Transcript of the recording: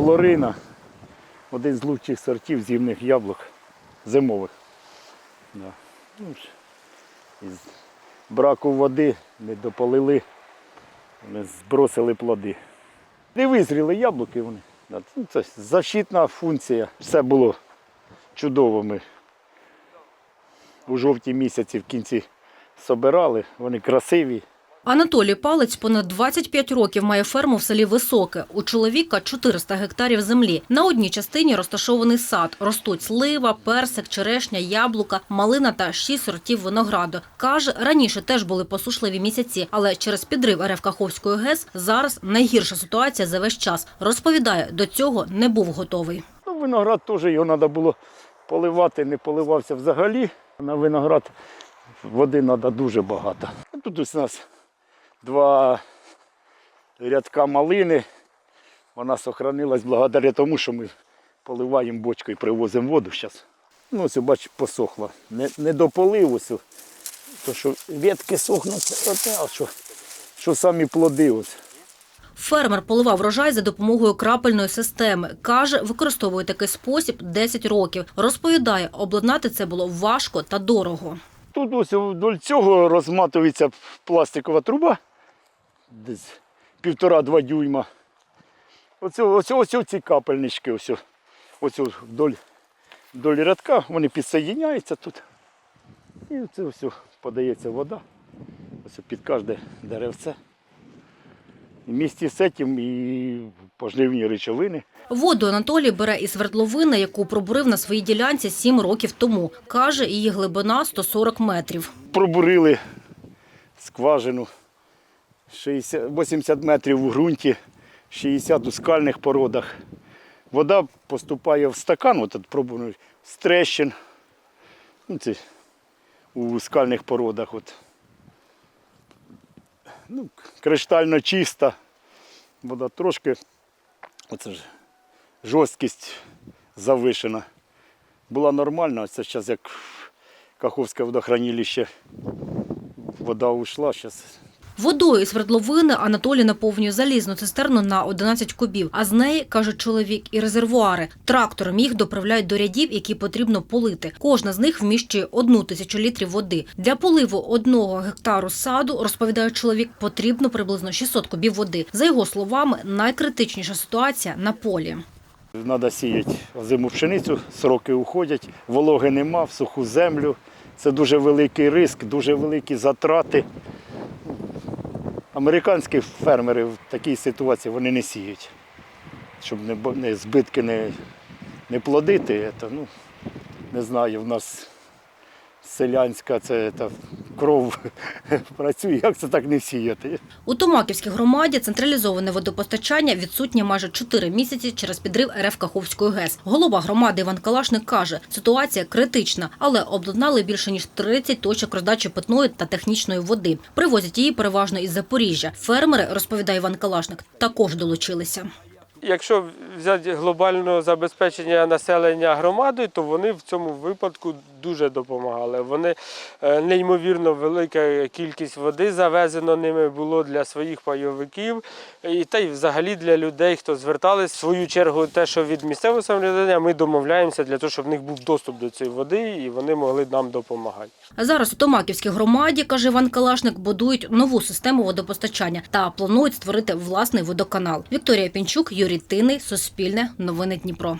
Флорина один з лучших сортів зімних яблук зимових. Да. Ну, із браку води не дополили, вони збросили плоди. Не визріли яблуки вони. Да, ну, Це защитна функція. Все було чудово. Ми у жовтій місяці в кінці собирали, вони красиві. Анатолій Палець понад 25 років має ферму в селі Високе. У чоловіка 400 гектарів землі. На одній частині розташований сад. Ростуть слива, персик, черешня, яблука, малина та шість сортів винограду. Каже, раніше теж були посушливі місяці, але через підрив РФ Каховської ГЕС зараз найгірша ситуація за весь час. Розповідає, до цього не був готовий. Ну, виноград теж його треба було поливати, не поливався взагалі. На виноград води треба дуже багато. Тут у нас два рядка малини. Вона сохранилась благодаря тому, що ми поливаємо бочкою, привозимо воду зараз. Ну, ось, бач, посохла. Не, не дополив ось. То, що ветки сохнуть, оте, а що, що самі плоди. Ось. Фермер поливав врожай за допомогою крапельної системи. Каже, використовує такий спосіб 10 років. Розповідає, обладнати це було важко та дорого. Тут ось вдоль цього розматується пластикова труба, десь півтора-два дюйма. Оце, ось, ось ці капельнички, ось, ось вдоль, вдоль рядка, вони підсоєдняються тут. І це ось подається вода. Ось під кожне деревце. В місті з цим і поживні речовини. Воду Анатолій бере із свердловини, яку пробурив на своїй ділянці 7 років тому. Каже, її глибина 140 метрів. пробурили скважину 60, 80 метрів у ґрунті, 60 у скальних породах. Вода поступає в стакан, от пробую з трещин. Ну, це у скальних породах. От. Ну, криштально чиста. Вода трошки оце ж, жорсткість завишена. Була нормальна, це зараз як Каховське водохранилище. Вода ушла, зараз Водою із свердловини Анатолій наповнює залізну цистерну на 11 кубів, а з неї, каже чоловік, і резервуари. Трактором їх доправляють до рядів, які потрібно полити. Кожна з них вміщує одну тисячу літрів води. Для поливу одного гектару саду, розповідає чоловік, потрібно приблизно 600 кубів води. За його словами, найкритичніша ситуація на полі. треба сіяти озиму пшеницю, сроки уходять, вологи нема, в суху землю. Це дуже великий риск, дуже великі затрати. Американські фермери в такій ситуації вони не сіють. Щоб не, збитки не, не плодити, це, ну, не знаю, в нас селянська це, та кров працює, як це так не сіяти? У Томаківській громаді централізоване водопостачання відсутнє майже 4 місяці через підрив РФ Каховської ГЕС. Голова громади Іван Калашник каже, ситуація критична, але обладнали більше ніж 30 точок роздачі питної та технічної води. Привозять її переважно із Запоріжжя. Фермери, розповідає Іван Калашник, також долучилися. Якщо взяти глобальне забезпечення населення громадою, то вони в цьому випадку дуже допомагали. Вони е, неймовірно велика кількість води завезено ними було для своїх пайовиків, і та й взагалі для людей, хто звертались. В свою чергу, те, що від місцевого самоврядування, ми домовляємося для того, щоб в них був доступ до цієї води, і вони могли нам допомагати. Зараз у Томаківській громаді, каже Іван Калашник, будують нову систему водопостачання та планують створити власний водоканал. Вікторія Пінчук, Юрій Тиний, Суспільне, Новини Дніпро.